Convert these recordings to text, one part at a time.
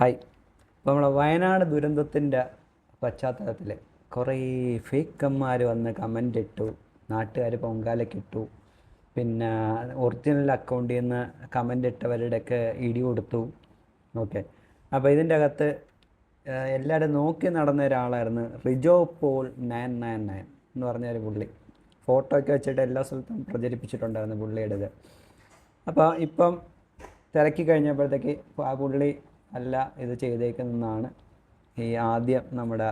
Hi ഇപ്പോൾ നമ്മളെ വയനാട് ദുരന്തത്തിന്റെ പശ്ചാത്തലത്തിൽ കുറേ ഫേക്കന്മാർ വന്ന് കമന്റ് ഇട്ടു. നാട്ടുകാർ പൊങ്കാലക്കിട്ടു പിന്നെ ഒറിജിനൽ അക്കൗണ്ടിൽ നിന്ന് കമന്റ് ഇട്ടവരുടെയൊക്കെ ഇടി കൊടുത്തു. ഓക്കെ അപ്പോൾ ഇതിന്റെ അകത്ത് എല്ലാവരും നോക്കി നടന്ന ഒരാളായിരുന്നു Rijo Paul nine nine nine എന്ന് പറഞ്ഞ ഒരു പുള്ളി. ഫോട്ടോ ഒക്കെ വെച്ചിട്ട് എല്ലാ സ്ഥലത്തും പ്രചരിപ്പിച്ചിട്ടുണ്ടായിരുന്നു പുള്ളിയുടേത്. അപ്പോൾ ഇപ്പം തിരക്കി കഴിഞ്ഞപ്പോഴത്തേക്ക് ആ പുള്ളി അല്ല ഇത് ചെയ്തേക്കുന്നതെന്നാണ് ഈ ആദ്യം നമ്മുടെ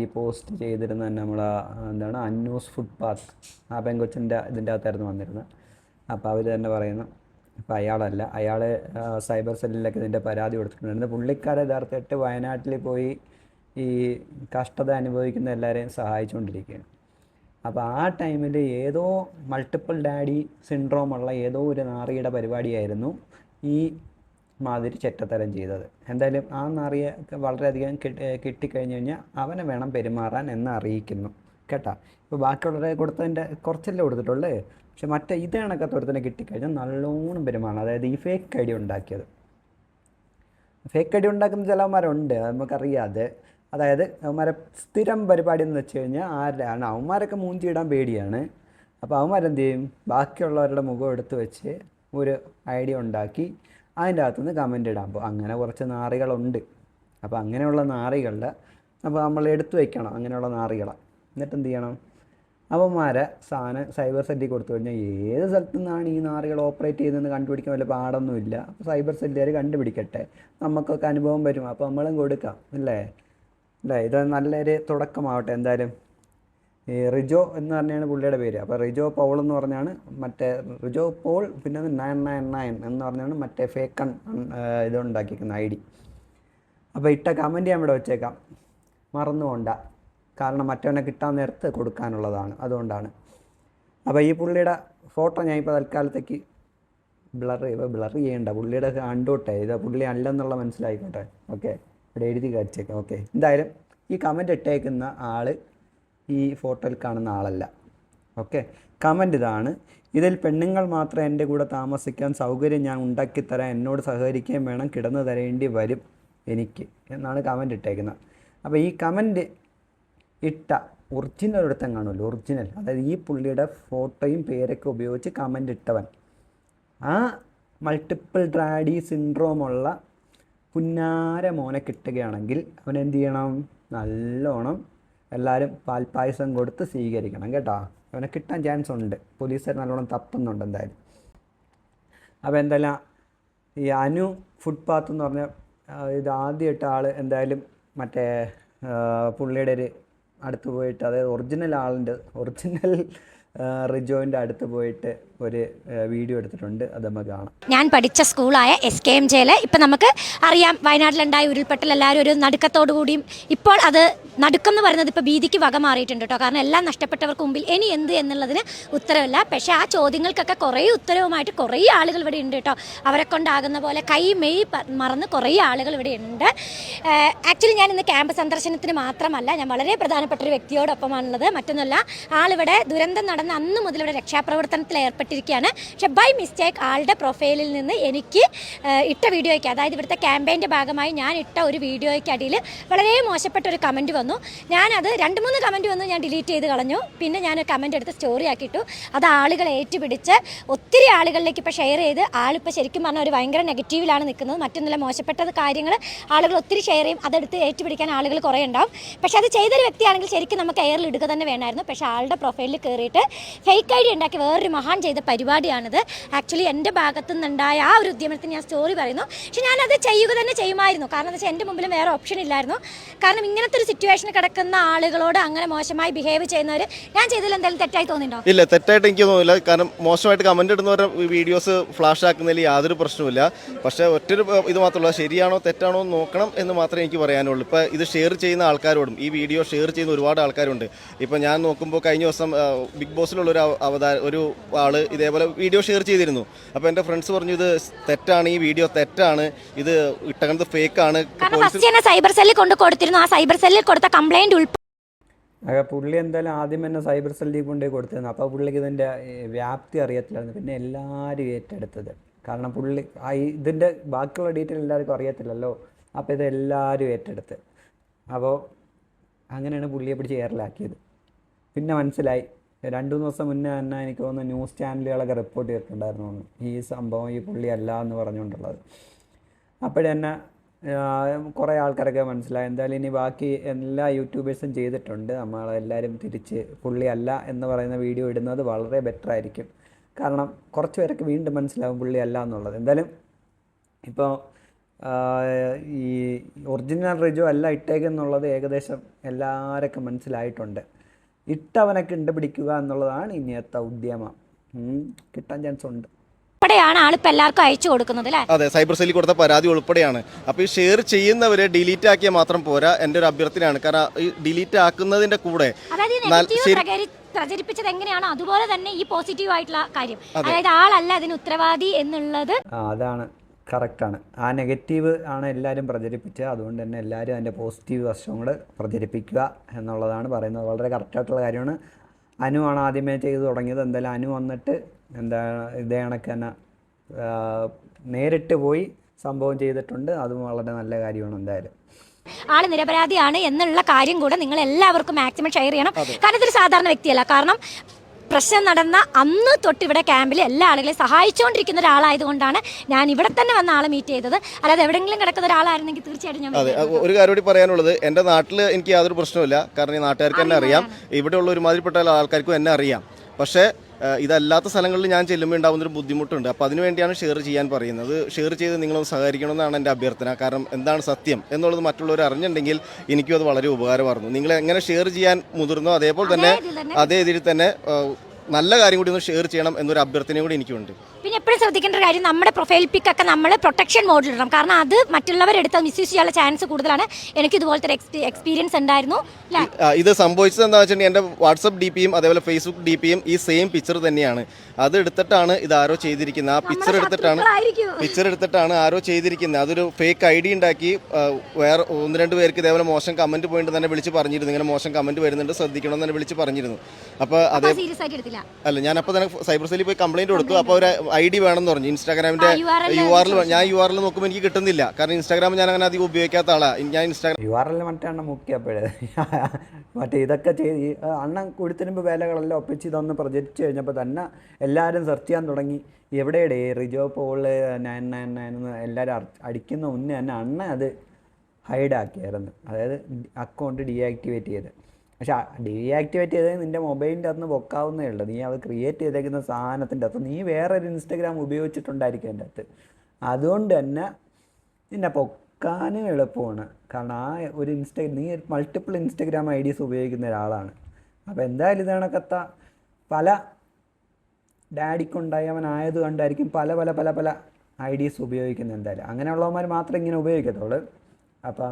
ഈ പോസ്റ്റ് ചെയ്തിരുന്ന നമ്മൾ എന്താണ് അന്നൂസ് ഫുട്പാത്ത് ആ പെങ്കൊച്ചിന്റെ ഇതിന്റെ അകത്തായിരുന്നു വന്നിരുന്നത്. അപ്പോൾ അവർ തന്നെ പറയുന്നു അപ്പോൾ അയാളല്ല അയാൾ സൈബർ സെല്ലിലൊക്കെ ഇതിന്റെ പരാതി കൊടുത്തിട്ടുണ്ടായിരുന്നു. പുള്ളിക്കാരെ യഥാർത്ഥമായിട്ട് വയനാട്ടിൽ പോയി ഈ കഷ്ടത അനുഭവിക്കുന്ന എല്ലാവരെയും സഹായിച്ചുകൊണ്ടിരിക്കുകയാണ് അപ്പോൾ ആ ടൈമിൽ ഏതോ മൾട്ടിപ്പിൾ ഡാഡി സിൻഡ്രോം ഉള്ള ഏതോ ഒരു നാറിയുടെ പരിപാടിയായിരുന്നു ഈ മാതിരി ചെറ്റത്തരം ചെയ്തത്. എന്തായാലും ആ നാറിയ വളരെയധികം കിട്ടി കിട്ടിക്കഴിഞ്ഞ് കഴിഞ്ഞാൽ അവനെ വേണം പെരുമാറാൻ എന്ന് അറിയിക്കുന്നു. കേട്ടാ? ഇപ്പോൾ ബാക്കിയുള്ളവരെ കൊടുത്തതിന്റെ കുറച്ചല്ലേ കൊടുത്തിട്ടുള്ളേ? പക്ഷെ മറ്റേ ഇത് കണക്കത്തെ ഒരുത്തനെ കിട്ടിക്കഴിഞ്ഞാൽ നല്ലോണം പെരുമാറണം. അതായത് ഈ ഫേക്ക് ഐ ഡി ഉണ്ടാക്കിയത്. ഫേക്ക് ഐ ഡി ഉണ്ടാക്കുന്ന ചിലവന്മാരുണ്ട് അത് നമുക്കറിയാതെ. അതായത് അവന്മാരെ സ്ഥിരം പരിപാടി എന്ന് വെച്ച് കഴിഞ്ഞാൽ ആരാണ് അവന്മാരൊക്കെ മൂഞ്ചിയിടാൻ പേടിയാണ്. അപ്പോൾ അവന്മാരെന്ത് ചെയ്യും? ബാക്കിയുള്ളവരുടെ മുഖം എടുത്ത് വെച്ച് ഒരു ഐഡിയ ഉണ്ടാക്കി അതിന്റെ അകത്തുനിന്ന് കമന്റ് ഇടാൻ പോകും അങ്ങനെ കുറച്ച് നാറികളുണ്ട്. അപ്പോൾ അങ്ങനെയുള്ള നാറികളുടെ അപ്പോൾ നമ്മൾ എടുത്തു വയ്ക്കണം അങ്ങനെയുള്ള നാറികളെ. എന്നിട്ട് എന്ത് ചെയ്യണം? അവന്മാരെ സാധനം സൈബർ സെല്ലിൽ കൊടുത്തു കഴിഞ്ഞാൽ ഏത് സ്ഥലത്തു നിന്നാണ് ഈ നാറികൾ ഓപ്പറേറ്റ് ചെയ്തതെന്ന് കണ്ടുപിടിക്കാൻ വല്ല പാടൊന്നുമില്ല. അപ്പോൾ സൈബർ സെല്ലുകാർ കണ്ടുപിടിക്കട്ടെ. നമുക്കൊക്കെ അനുഭവം വരും. അപ്പോൾ നമ്മളും കൊടുക്കാം. അല്ലേ? അല്ലേ? ഇത് നല്ലൊരു തുടക്കമാവട്ടെ എന്തായാലും. ഈ റിജോ എന്ന് പറഞ്ഞാണ് പുള്ളിയുടെ പേര്. അപ്പോൾ റിജോ പൗൾ എന്ന് പറഞ്ഞാണ് മറ്റേ റിജോ പോൾ പിന്നെ നയൻ നയൻ നയൻ എന്ന് പറഞ്ഞാണ് മറ്റേ ഫേക്കൺ ഇത് ഉണ്ടാക്കിയിരിക്കുന്ന ഐ ഡി. അപ്പോൾ ഇട്ട കമന്റ് ഞാൻ ഇവിടെ വെച്ചേക്കാം. മറന്നു പോണ്ട കാരണം മറ്റവനെ കിട്ടാൻ നേരത്ത് കൊടുക്കാനുള്ളതാണ്. അതുകൊണ്ടാണ്. അപ്പോൾ ഈ പുള്ളിയുടെ ഫോട്ടോ ഞാൻ ഇപ്പോൾ തൽക്കാലത്തേക്ക് ബ്ലർ ബ്ലർ ചെയ്യേണ്ട. പുള്ളിയുടെ കണ്ടോട്ടെ. ഇത് പുള്ളി അല്ലെന്നുള്ള മനസ്സിലായിക്കോട്ടെ. ഓക്കെ ഇവിടെ എഴുതി കാണിച്ചേക്കാം. ഓക്കെ എന്തായാലും ഈ കമന്റ് ഇട്ടേക്കുന്ന ആൾ ഈ ഫോട്ടോയിൽ കാണുന്ന ആളല്ല. ഓക്കെ? കമന്റ് ഇതാണ്. ഇതിൽ പെണ്ണുങ്ങൾ മാത്രം എന്റെ കൂടെ താമസിക്കാൻ സൗകര്യം ഞാൻ ഉണ്ടാക്കിത്തരാൻ എന്നോട് സഹകരിക്കുകയും വേണം. കിടന്നു തരേണ്ടി വരും എനിക്ക് എന്നാണ് കമന്റ് ഇട്ടേക്കുന്നത്. അപ്പോൾ ഈ കമന്റ് ഇട്ട ഒറിജിനൽ ഒരുത്തൻ കാണുമല്ലോ ഒറിജിനൽ. അതായത് ഈ പുള്ളിയുടെ ഫോട്ടോയും പേരൊക്കെ ഉപയോഗിച്ച് കമന്റ് ഇട്ടവൻ. ആ മൾട്ടിപ്പിൾ ഡ്രാഡി സിൻഡ്രോമുള്ള പുന്നാര മോനെ കിട്ടുകയാണെങ്കിൽ അവൻ എന്ത് ചെയ്യണം? നല്ലോണം എല്ലാവരും പാൽപ്പായസം കൊടുത്ത് സ്വീകരിക്കണം കേട്ടോ. അവനെ കിട്ടാൻ ചാൻസ് ഉണ്ട്. പോലീസുകാർ നല്ലോണം തപ്പുന്നുണ്ട് എന്തായാലും. അപ്പോൾ എന്തായാലും ഈ അനു ഫുട്പാത്ത് എന്ന് പറഞ്ഞ ഇത് ആദ്യമായിട്ട് ആൾ എന്തായാലും മറ്റേ പുള്ളിയുടെ ഒരു അടുത്ത് പോയിട്ട് അതായത് ഒറിജിനൽ ആളിന്റെ ഒറിജിനൽ റിജോയിന്റെ അടുത്ത് പോയിട്ട് ഒരു വീഡിയോ എടുത്തിട്ടുണ്ട്. അത് നമുക്ക് കാണാം. ഞാൻ പഠിച്ച സ്കൂളായ എസ് കെ എം ജെയിൽ ഇപ്പം നമുക്ക് അറിയാം വയനാട്ടിലുണ്ടായ ഉരുൾപൊട്ടൽ എല്ലാവരും ഒരു നടുക്കത്തോടു കൂടിയും ഇപ്പോൾ അത് നടുക്കം എന്ന് പറയുന്നത് ഇപ്പോൾ ഭീതിക്ക് വക മാറിയിട്ടുണ്ട് കേട്ടോ കാരണം എല്ലാം നഷ്ടപ്പെട്ടവർക്ക് മുമ്പിൽ ഇനി എന്ത് എന്നുള്ളതിന് ഉത്തരവില്ല. പക്ഷേ ആ ചോദ്യങ്ങൾക്കൊക്കെ കുറേ ഉത്തരവുമായിട്ട് കുറേ ആളുകൾ ഇവിടെ ഉണ്ട് കേട്ടോ അവരെ കൊണ്ടാകുന്ന പോലെ കൈ മെയ് മറന്ന് കുറേ ആളുകൾ ഇവിടെ ഉണ്ട്. ആക്ച്വലി ഞാൻ ഇന്ന് ക്യാമ്പ് സന്ദർശനത്തിന് മാത്രമല്ല ഞാൻ വളരെ പ്രധാനപ്പെട്ട ഒരു വ്യക്തിയോടൊപ്പമാണുള്ളത്. മറ്റൊന്നുമല്ല ആളിവിടെ ദുരന്തം നടന്ന അന്ന് മുതൽ ഇവിടെ രക്ഷാപ്രവർത്തനത്തിൽ ഏർപ്പെട്ടിരിക്കുകയാണ്. പക്ഷെ ബൈ മിസ്റ്റേക്ക് ആളുടെ പ്രൊഫൈലിൽ നിന്ന് എനിക്ക് ഇട്ട വീഡിയോയ്ക്ക് അതായത് ഇവിടുത്തെ ക്യാമ്പയിന്റെ ഭാഗമായി ഞാൻ ഇട്ട ഒരു വീഡിയോയ്ക്ക് അടിയിൽ വളരെ മോശപ്പെട്ട ഒരു കമന്റ് വന്നു. ഞാനത് രണ്ട് മൂന്ന് കമന്റ് വന്നു ഞാൻ ഡിലീറ്റ് ചെയ്ത് കളഞ്ഞു. പിന്നെ ഞാൻ കമന്റ് എടുത്ത് സ്റ്റോറി ആക്കിയിട്ടു. അത് ആളുകൾ ഏറ്റുപിടിച്ച് ഒത്തിരി ആളുകളിലേക്ക് ഇപ്പോൾ ഷെയർ ചെയ്ത് ആളിപ്പോൾ ശരിക്കും പറഞ്ഞാൽ ഒരു ഭയങ്കര നെഗറ്റീവിലാണ് നിൽക്കുന്നത്. മറ്റൊന്നുമില്ല മോശപ്പെട്ട കാര്യങ്ങൾ ആളുകൾ ഒത്തിരി ഷെയർ ചെയ്യും. അതെടുത്ത് ഏറ്റുപിടിക്കാൻ ആളുകൾ കുറേ ഉണ്ടാവും. പക്ഷേ അത് ചെയ്തൊരു വ്യക്തിയാണെങ്കിൽ ശരിക്കും നമുക്ക് എയറിൽ ഇടുക തന്നെ വേണമായിരുന്നു. പക്ഷേ ആളുടെ പ്രൊഫൈലിൽ കയറിയിട്ട് ഫേക്ക് ഐ ഡി ഉണ്ടാക്കി വേറൊരു മഹാൻ ചെയ്ത പരിപാടിയാണിത്. ആക്ച്വലി എന്റെ ഭാഗത്തു നിന്നുണ്ടായ ആ ഒരു ഉദ്യമത്തിന് ഞാൻ സ്റ്റോറി പറയുന്നു. പക്ഷേ ഞാനത് ചെയ്യുക തന്നെ ചെയ്യുമായിരുന്നു. കാരണം എന്താ വെച്ചാൽ എന്റെ മുമ്പിലും വേറെ ഓപ്ഷൻ ഇല്ലായിരുന്നു. കാരണം ഇങ്ങനത്തെ ഒരു സിറ്റുവേഷനിൽ കിടക്കുന്ന ആളുകളോട് അങ്ങനെ മോശമായി ബിഹേവ് ചെയ്യുന്നവർ ഞാൻ ചെയ്തതിൽ എന്തെങ്കിലും തെറ്റായി തോന്നിയിട്ടുണ്ടോ? ഇല്ല തെറ്റായിട്ട് എനിക്ക് തോന്നുന്നില്ല കാരണം മോശമായിട്ട് കമന്റ് ഇടുന്നവരുടെ വീഡിയോസ് ഫ്ലാഷ് ആക്കുന്നതിൽ യാതൊരു പ്രശ്നമില്ല പക്ഷേ ഒറ്റൊരു ഇത് മാത്രമല്ല ശരിയാണോ തെറ്റാണോ നോക്കണം എന്ന് മാത്രമേ എനിക്ക് പറയാനുള്ളൂ. ഇപ്പോൾ ഇത് ഷെയർ ചെയ്യുന്ന ആൾക്കാരോടും ഈ വീഡിയോ ഷെയർ ചെയ്യുന്ന ഒരുപാട് ആൾക്കാരുണ്ട്. ഇപ്പോൾ ഞാൻ നോക്കുമ്പോൾ കഴിഞ്ഞ ദിവസം ബിഗ് ബോസിലുള്ള ഒരു അവതാര ഒരു ആൾ ഇതേപോലെ വീഡിയോ ഷെയർ ചെയ്തിരുന്നു. അപ്പോൾ എന്റെ ഫ്രണ്ട്സ് പറഞ്ഞു ഇത് തെറ്റാണ് ഈ വീഡിയോ തെറ്റാണ്. ഇത് ഇട്ടകണത് ഫേക്ക് ആണ്. ഫസ്റ്റ് തന്നെ സൈബർ സെല്ലിൽ കൊണ്ട് കൊടുത്തിരുന്നു. ആ സൈബർ സെല്ലിൽ കൊടുത്ത കംപ്ലൈന്റ് ഉൾപ്പെടെ പുള്ളി എന്തായാലും ആദ്യം തന്നെ സൈബർ സെല്ലിൽ കൊണ്ടുപോയി കൊടുത്തിരുന്നു. അപ്പോൾ പുള്ളിക്ക് ഇതിന്റെ വ്യാപ്തി അറിയത്തില്ലായിരുന്നു. പിന്നെ എല്ലാവരും ഏറ്റെടുത്തത്. കാരണം പുള്ളി ആ ഇതിന്റെ ബാക്കിയുള്ള ഡീറ്റെയിൽ എല്ലാവർക്കും അറിയത്തില്ലല്ലോ. അപ്പോൾ ഇത് എല്ലാവരും ഏറ്റെടുത്ത്. അപ്പോൾ അങ്ങനെയാണ് പുള്ളിയെ പിടിച്ച് എയറിലാക്കിയത് പിന്നെ മനസ്സിലായി. രണ്ടു മൂന്ന് ദിവസം മുന്നേ തന്നെ എനിക്ക് തോന്നുന്നു ന്യൂസ് ചാനലുകളൊക്കെ റിപ്പോർട്ട് ചെയ്തിട്ടുണ്ടായിരുന്നു ഈ സംഭവം ഈ പുള്ളി അല്ല എന്ന് പറഞ്ഞുകൊണ്ടുള്ളത്. അപ്പോഴന്നെ കുറേ ആൾക്കാരൊക്കെ മനസ്സിലായി. എന്തായാലും ഇനി ബാക്കി എല്ലാ യൂട്യൂബേഴ്സും ചെയ്തിട്ടുണ്ട്. നമ്മളെല്ലാവരും തിരിച്ച് പുള്ളി അല്ല എന്ന് പറയുന്ന വീഡിയോ ഇടുന്നത് വളരെ ബെറ്റർ ആയിരിക്കും. കാരണം കുറച്ച് പേരൊക്കെ വീണ്ടും മനസ്സിലാവും പുള്ളി അല്ല എന്നുള്ളത്. എന്തായാലും ഇപ്പോൾ ഈ ഒറിജിനൽ റിജു അല്ല ഇട്ടേക്കെന്നുള്ളത് ഏകദേശം എല്ലാവരൊക്കെ മനസ്സിലായിട്ടുണ്ട്. ഇട്ടവനെ കണ്ടുപിടിക്കുക എന്നുള്ളതാണ് ഇനിയത്തെ ഉദ്യമം. കിട്ടാൻ ചാൻസ് ഉണ്ട്. ഇവിടെയാണ് ആളിപ്പോൾ എല്ലാവർക്കും അയച്ചു കൊടുക്കുന്നത് അല്ലേ? അതെ സൈബർ സെല്ലിൽ കൊടുത്ത പരാതി ഉൾപ്പെടെയാണ്. അപ്പോൾ ഈ ഷെയർ ചെയ്യുന്നവരെ ഡിലീറ്റ് ആക്കിയാൽ മാത്രം പോരാ എന്റെ ഒരു അഭ്യർത്ഥനയാണ്. കാരണം ഈ ഡിലീറ്റ് ആക്കുന്നതിന്റെ കൂടെ പ്രചരിപ്പിച്ചത് എങ്ങനെയാണോ അതുപോലെ തന്നെ ഈ പോസിറ്റീവ് ആയിട്ടുള്ള കാര്യം. അതായത് ആളല്ല അതിന് ഉത്തരവാദി എന്നുള്ളത് ആ അതാണ്. കറക്റ്റാണ്. ആ നെഗറ്റീവ് ആണ് എല്ലാവരും പ്രചരിപ്പിച്ചത്. അതുകൊണ്ട് തന്നെ എല്ലാവരും അതിന്റെ പോസിറ്റീവ് വശവും കൂടെ പ്രചരിപ്പിക്കുക എന്നുള്ളതാണ് പറയുന്നത്. വളരെ കറക്റ്റായിട്ടുള്ള കാര്യമാണ്. അനു ആണ് ആദ്യമേ ചെയ്തു തുടങ്ങിയത്. എന്തായാലും അനു വന്നിട്ട് എന്താ ഇതേ കണക്ക് തന്നെ നേരിട്ട് പോയി സംഭവം ചെയ്തിട്ടുണ്ട്. അതും വളരെ നല്ല കാര്യമാണ് എന്തായാലും. ആൾ നിരപരാധിയാണ് എന്നുള്ള കാര്യം കൂടെ നിങ്ങൾ എല്ലാവർക്കും മാക്സിമം ഷെയർ ചെയ്യണം കാരണം ഇതൊരു സാധാരണ വ്യക്തിയല്ല. കാരണം പ്രശ്നം നടന്ന അന്ന് തൊട്ട് ഇവിടെ ക്യാമ്പിൽ എല്ലാ ആളുകളെയും സഹായിച്ചുകൊണ്ടിരിക്കുന്ന ഒരാളായതുകൊണ്ടാണ് ഞാൻ ഇവിടെ തന്നെ വന്ന ആളെ മീറ്റ് ചെയ്തത്. അല്ലാതെ എവിടെയെങ്കിലും കിടക്കുന്ന ഒരാളായിരുന്നെങ്കിൽ തീർച്ചയായിട്ടും ഞാൻ അതെ ഒരു കാര്യം കൂടി പറയാനുള്ളത്. എന്റെ നാട്ടിൽ എനിക്ക് യാതൊരു പ്രശ്നമില്ല കാരണം ഈ നാട്ടുകാർക്ക് എന്നെ അറിയാം. ഇവിടെയുള്ള ഒരുമാതിരിപ്പെട്ട ആൾക്കാർക്കും എന്നെ അറിയാം. പക്ഷേ ഇതല്ലാത്ത സ്ഥലങ്ങളിൽ ഞാൻ ചെല്ലുമ്പോൾ ഉണ്ടാകുന്ന ഒരു ബുദ്ധിമുട്ടുണ്ട് അപ്പോൾ അതിനുവേണ്ടിയാണ് ഷെയർ ചെയ്യാൻ പറയുന്നത്. ഷെയർ ചെയ്ത് നിങ്ങളൊന്ന് സഹകരിക്കണമെന്നാണ് എന്റെ അഭ്യർത്ഥന. കാരണം എന്താണ് സത്യം എന്നുള്ളത് മറ്റുള്ളവർ അറിഞ്ഞിട്ടുണ്ടെങ്കിൽ എനിക്കും അത് വളരെ ഉപകാരമായിരുന്നു. നിങ്ങൾ എങ്ങനെ ഷെയർ ചെയ്യാൻ മുതിർന്നോ അതേപോലെ തന്നെ അതേ ഇതിൽ തന്നെ. നല്ല കാര്യം കൂടി ഒന്ന് ഷെയർ ചെയ്യണം എന്നൊരു അഭ്യർത്ഥനയും കൂടി എനിക്കുണ്ട്. പിന്നെ എപ്പോഴും ശ്രദ്ധിക്കേണ്ട ഒരു കാര്യം നമ്മുടെ പ്രൊഫൈൽ പിക്കൊക്കെ നമ്മൾ പ്രൊട്ടക്ഷൻ മോഡിൽ ഇടണം. കാരണം അത് മറ്റുള്ളവരെടുത്ത് മിസ്യൂസ് ചെയ്യാനുള്ള ചാൻസ് കൂടുതലാണ്. എനിക്ക് ഇതുപോലത്തെ ഒരു എക്സ്പീരിയൻസ് ഉണ്ടായിരുന്നു. ഇത് സംഭവിച്ചത് എന്താ വെച്ചിട്ടുണ്ടെങ്കിൽ എന്റെ വാട്സപ്പ് ഡി പിയും അതേപോലെ ഫേസ്ബുക്ക് ഡി പിയും ഈ സെയിം പിക്ചർ തന്നെയാണ്. അത് എടുത്തിട്ടാണ് ഇത് ആരോ ചെയ്തിരിക്കുന്നത്. ആ പിക്ചർ എടുത്തിട്ടാണ് പിക്ചർ എടുത്തിട്ടാണ് ആരോ ചെയ്തിരിക്കുന്നത്. അതൊരു ഫേക്ക് ഐ ഡി ഉണ്ടാക്കി വേറെ ഒന്ന് രണ്ട് പേർക്ക് ഇതേപോലെ മോശം കമന്റ് പോയിട്ട് തന്നെ വിളിച്ച് പറഞ്ഞിരുന്നു. ഇങ്ങനെ മോശം കമന്റ് വരുന്നുണ്ട്. ശ്രദ്ധിക്കണമെന്ന് തന്നെ വിളിച്ച് പറഞ്ഞിരുന്നു. അപ്പോൾ അതേ അല്ല ഞാൻ അപ്പോൾ തന്നെ സൈബർ സെല്ലിൽ പോയി കംപ്ലയിന്റ് കൊടുത്തു. അപ്പോൾ ഒരു ഐ ഡി വേണമെന്ന് പറഞ്ഞു. ഇൻസ്റ്റാഗ്രാമിന്റെ യു ആർ എൽ ഞാൻ യു ആർ എൽ നോക്കുമ്പോൾ എനിക്ക് കിട്ടുന്നില്ല. കാരണം ഇൻസ്റ്റാഗ്രാം ഞാൻ അങ്ങനെ അധികം ഉപയോഗിക്കാത്ത ആളാണ് ഞാൻ ഇൻസ്റ്റാഗ്രാം യു ആർ എൽ മറ്റേ അണ്ണൻ മുക്കിയപ്പോഴേ. മറ്റേ ഇതൊക്കെ ചെയ്ത് അണ്ണൻ കൊടുത്തിരുമ്പോൾ വേലകളെല്ലാം ഒപ്പിച്ച് ഇതൊന്ന് പ്രൊജക്റ്റ് കഴിഞ്ഞപ്പോൾ തന്നെ എല്ലാവരും സെർച്ച് ചെയ്യാൻ തുടങ്ങി. എവിടെയുടെ Rijo Paul nine nine nine എന്ന് എല്ലാവരും അടിക്കുന്ന മുന്നേ തന്നെ അണ്ണൻ അത് ഹൈഡാക്കിയായിരുന്നു അതായത് അക്കൗണ്ട് ഡീആക്ടിവേറ്റ് ചെയ്ത്. പക്ഷെ ഡീആക്ടിവേറ്റ് ചെയ്തത് നിന്റെ മൊബൈലിന്റെ അകത്ത് നിന്ന് പൊക്കാവുന്നേ ഉള്ളൂ. നീ അത് ക്രിയേറ്റ് ചെയ്തേക്കുന്ന സാധനത്തിന്റെ അകത്ത് നീ വേറൊരു ഇൻസ്റ്റഗ്രാം ഉപയോഗിച്ചിട്ടുണ്ടായിരിക്കും എന്റെ അകത്ത്. അതുകൊണ്ട് തന്നെ നിന്നെ പൊക്കാനും എളുപ്പമാണ്. കാരണം ആ ഒരു ഇൻസ്റ്റ നീ മൾട്ടിപ്പിൾ ഇൻസ്റ്റഗ്രാം ഐ ഡീസ് ഉപയോഗിക്കുന്ന ഒരാളാണ്. അപ്പോൾ എന്തായാലും ഇതാണ് കത്ത പല ഡാഡിക്കുണ്ടായവനായത് കൊണ്ടായിരിക്കും പല പല പല പല ഐ ഡീസ് ഉപയോഗിക്കുന്നത് എന്തായാലും. അങ്ങനെയുള്ളവന്മാർ മാത്രമേ ഇങ്ങനെ ഉപയോഗിക്കത്തുള്ളൂ. അപ്പോൾ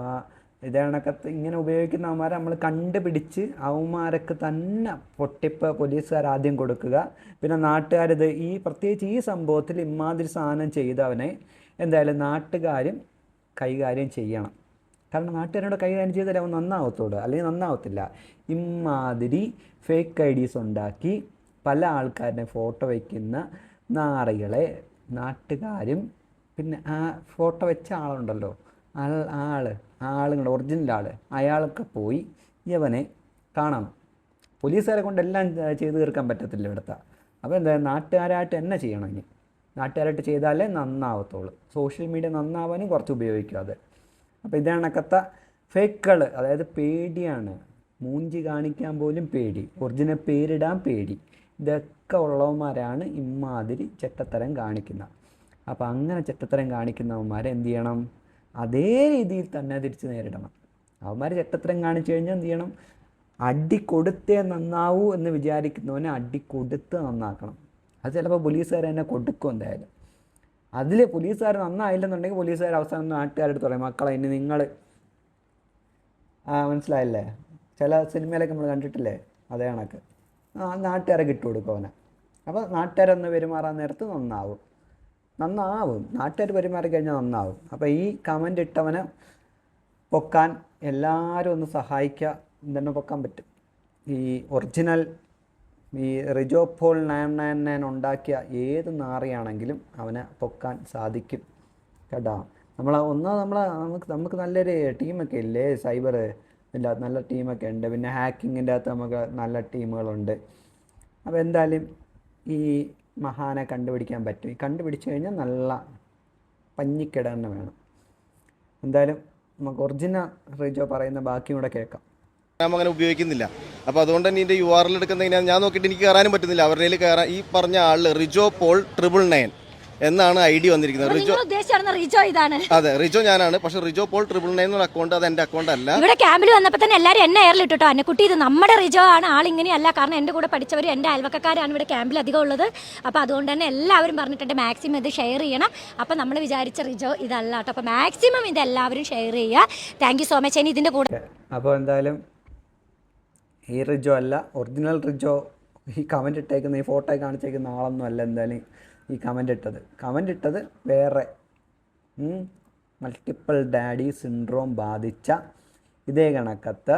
ഇത് കണക്കത്ത് ഇങ്ങനെ ഉപയോഗിക്കുന്നവന്മാരെ നമ്മൾ കണ്ടുപിടിച്ച് അവന്മാരൊക്കെ തന്നെ പൊട്ടിപ്പ് പോലീസുകാർ ആദ്യം കൊടുക്കുക. പിന്നെ നാട്ടുകാരിത് ഈ പ്രത്യേകിച്ച് ഈ സംഭവത്തിൽ ഇമാതിരി സാധനം ചെയ്തവനെ എന്തായാലും നാട്ടുകാരും കൈകാര്യം ചെയ്യണം. കാരണം നാട്ടുകാരോട് കൈകാര്യം ചെയ്താലേ അവൻ നന്നാവത്തുള്ളൂ. അല്ലെങ്കിൽ നന്നാവത്തില്ല. ഇമാതിരി ഫേക്ക് ഐ ഡീസ് ഉണ്ടാക്കി പല ആൾക്കാരുടെ ഫോട്ടോ വയ്ക്കുന്ന നാറികളെ നാട്ടുകാരും പിന്നെ ആ ഫോട്ടോ വെച്ച ആളുണ്ടല്ലോ. ആൾ ആൾ ആളുങ്ങളുടെ ഒറിജിനൽ ആൾ അയാൾക്ക് പോയി ഇവനെ കാണണം പോലീസുകാരെ കൊണ്ട് എല്ലാം ചെയ്ത് തീർക്കാൻ പറ്റത്തില്ല ഇവിടുത്തെ. അപ്പോൾ എന്താ നാട്ടുകാരായിട്ട് തന്നെ ചെയ്യണം ഇനി. നാട്ടുകാരായിട്ട് ചെയ്താലേ നന്നാവത്തുള്ളൂ. സോഷ്യൽ മീഡിയ നന്നാവാനും കുറച്ച് ഉപയോഗിക്കും അത്. അപ്പോൾ ഇതണക്കത്തെ ഫേക്കുകൾ അതായത് പേടിയാണ്. മൂഞ്ചി കാണിക്കാൻ പോലും പേടി. ഒറിജിനൽ പേരിടാൻ പേടി. ഇതൊക്കെ ഉള്ളവന്മാരാണ് ഇമാതിരി ചെറ്റത്തരം കാണിക്കുന്നത് അപ്പോൾ അങ്ങനെ ചെറ്റത്തരം കാണിക്കുന്നവന്മാരെ എന്ത് ചെയ്യണം? അതേ രീതിയിൽ തന്നെ തിരിച്ച് നേരിടണം. അവന്മാർ ചട്ടത്തരം കാണിച്ചു കഴിഞ്ഞാൽ എന്ത് ചെയ്യണം? അടി കൊടുത്തേ നന്നാവൂ എന്ന് വിചാരിക്കുന്നവനെ അടി കൊടുത്ത് നന്നാക്കണം. അത് ചിലപ്പോൾ പോലീസുകാർ തന്നെ കൊടുക്കും എന്തായാലും. അതിൽ പോലീസുകാർ നന്നായില്ലെന്നുണ്ടെങ്കിൽ പോലീസുകാർ അവസാനം നാട്ടുകാരെടുത്ത് പറയും മക്കളെ ഇനി നിങ്ങൾ മനസ്സിലായില്ലേ? ചില സിനിമയിലൊക്കെ നമ്മൾ കണ്ടിട്ടില്ലേ? അതേ കണക്ക്. നാട്ടുകാരെ കിട്ടുകൊടുക്കും അവനെ. അപ്പോൾ നാട്ടുകാരൊന്ന് പെരുമാറാൻ നേരത്ത് നന്നാവും. നന്നാവും. നാട്ടുകാർ പെരുമാറി കഴിഞ്ഞാൽ നന്നാവും. അപ്പോൾ ഈ കമന്റ് ഇട്ടവനെ പൊക്കാൻ എല്ലാവരും ഒന്ന് സഹായിക്കുക തന്നെ പൊക്കാൻ പറ്റും. ഈ ഒറിജിനൽ ഈ Rijo Paul nine nine nine ഉണ്ടാക്കിയ ഏത് നാറിയാണെങ്കിലും അവനെ പൊക്കാൻ സാധിക്കും കേട്ടോ. നമ്മൾ ഒന്ന് നമ്മളെ നമുക്ക് നമുക്ക് നല്ലൊരു ടീമൊക്കെ ഇല്ലേ? സൈബർ ഇതിന്റെ അകത്ത് നല്ല ടീമൊക്കെ ഉണ്ട്. പിന്നെ ഹാക്കിങ്ങിന്റെ അകത്ത് നമുക്ക് നല്ല ടീമുകളുണ്ട്. അപ്പോൾ എന്തായാലും ഈ മഹാനെ കണ്ടുപിടിക്കാൻ പറ്റും. ഈ കണ്ടുപിടിച്ചു കഴിഞ്ഞാൽ നല്ല പഞ്ഞിക്കിടന്നെ വേണം. എന്തായാലും നമുക്ക് ഒറിജിനൽ റിജോ പറയുന്ന ബാക്കിയും കൂടെ കേൾക്കാം. ഞാൻ അങ്ങനെ ഉപയോഗിക്കുന്നില്ല. അപ്പോൾ അതുകൊണ്ട് തന്നെ ഇതിന്റെ യു ആർ എൽ എടുക്കുന്ന ഞാൻ നോക്കിയിട്ട് എനിക്ക് കയറാനും പറ്റുന്നില്ല. അവരുടെ കയറാൻ ഈ പറഞ്ഞ ആളിൽ റിജോ പോൾ ട്രിപ്പിൾ നയൻ എന്നാണ് ഐ ഡി വന്നിരിക്കുന്നത്. റിജോ നിങ്ങൾ റിജോ ഇതാണ്. അതെ റിജോ ഞാനാണ്. പക്ഷെ റിജോ പോൾ ട്രിപ്പിൾ നയൻ എന്ന അക്കൗണ്ട് അത് എന്റെ അക്കൗണ്ട് അല്ല. ഇവിടെ ക്യാമ്പിൽ വന്നപ്പോൾ തന്നെ എല്ലാവരും എന്നെ എയറിലിട്ടു എന്നെ അന്നക്കുട്ടി ഇത് നമ്മുടെ റിജോ ആണ്. ആളിങ്ങനെയല്ല. കാരണം എന്റെ കൂടെ പഠിച്ചവർ എന്റെ അയൽവക്കക്കാരാണ് ഇവിടെ ക്യാമ്പിൽ അധികം ഉള്ളത്. അപ്പോൾ അതുകൊണ്ട് തന്നെ എല്ലാവരും പറഞ്ഞിട്ടുണ്ട് മാക്സിമം ഇത് ഷെയർ ചെയ്യണം. അപ്പോൾ നമ്മൾ വിചാരിച്ച റിജോ ഇതല്ല കേട്ടോ. അപ്പോൾ മാക്സിമം ഇത് എല്ലാവരും ഷെയർ ചെയ്യുക. താങ്ക് യു സോ മച്ച് ഇനി ഇതിന്റെ കൂടെ അപ്പോൾ എന്തായാലും ഈ റിജോ അല്ല. ഒറിജിനൽ റിജോ ഈ കമന്റ് ഇട്ടേക്കുന്ന ഈ ഫോട്ടോ കാണിച്ചേക്കുന്ന ആളൊന്നും അല്ല എന്തായാലും ഈ കമന്റ് ഇട്ടത്. കമന്റ് ഇട്ടത് വേറെ മൾട്ടിപ്പിൾ ഡാഡി സിൻഡ്രോം ബാധിച്ച ഇതേ കണക്കത്ത്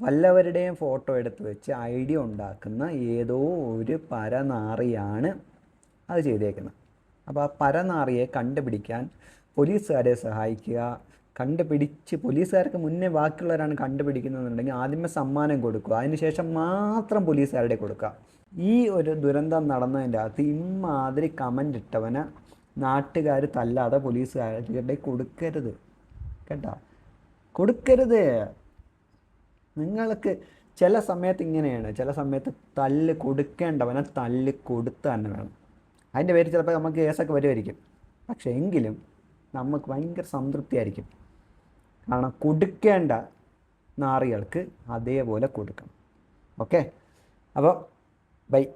വല്ലവരുടെയും ഫോട്ടോ എടുത്ത് വെച്ച് ഐഡിയ ഉണ്ടാക്കുന്ന ഏതോ ഒരു പരനാറിയാണ് അത് ചെയ്തേക്കുന്നത്. അപ്പോൾ ആ പരനാറിയെ കണ്ടുപിടിക്കാൻ പോലീസുകാരെ സഹായിക്കുക കണ്ടുപിടിച്ച് പോലീസുകാർക്ക് മുന്നേ ബാക്കിയുള്ളവരാണ് കണ്ടുപിടിക്കുന്നതെന്നുണ്ടെങ്കിൽ ആദ്യമേ സമ്മാനം കൊടുക്കുക അതിനുശേഷം മാത്രം പോലീസുകാരുടെ കൊടുക്കുക. ഈ ഒരു ദുരന്തം നടന്നതിന്റെ അകത്ത് ഇമ്മാതിരി കമന്റ് ഇട്ടവന് നാട്ടുകാർ തല്ലാതെ പോലീസുകാരുടെ കൊടുക്കരുത്. കേട്ടോ? കൊടുക്കരുത്. നിങ്ങൾക്ക് ചില സമയത്ത് ഇങ്ങനെയാണ്. ചില സമയത്ത് തല്ല് കൊടുക്കേണ്ടവനെ തല്ല് കൊടുത്ത് തന്നെ വേണം. അതിന്റെ പേര് ചിലപ്പോൾ നമുക്ക് കേസൊക്കെ വരുമായിരിക്കും. പക്ഷേ എങ്കിലും നമുക്ക് ഭയങ്കര സംതൃപ്തിയായിരിക്കും. കാരണം കൊടുക്കേണ്ട നാറികൾക്ക് അതേപോലെ കൊടുക്കണം. ഓക്കെ? അപ്പോൾ ബൈ.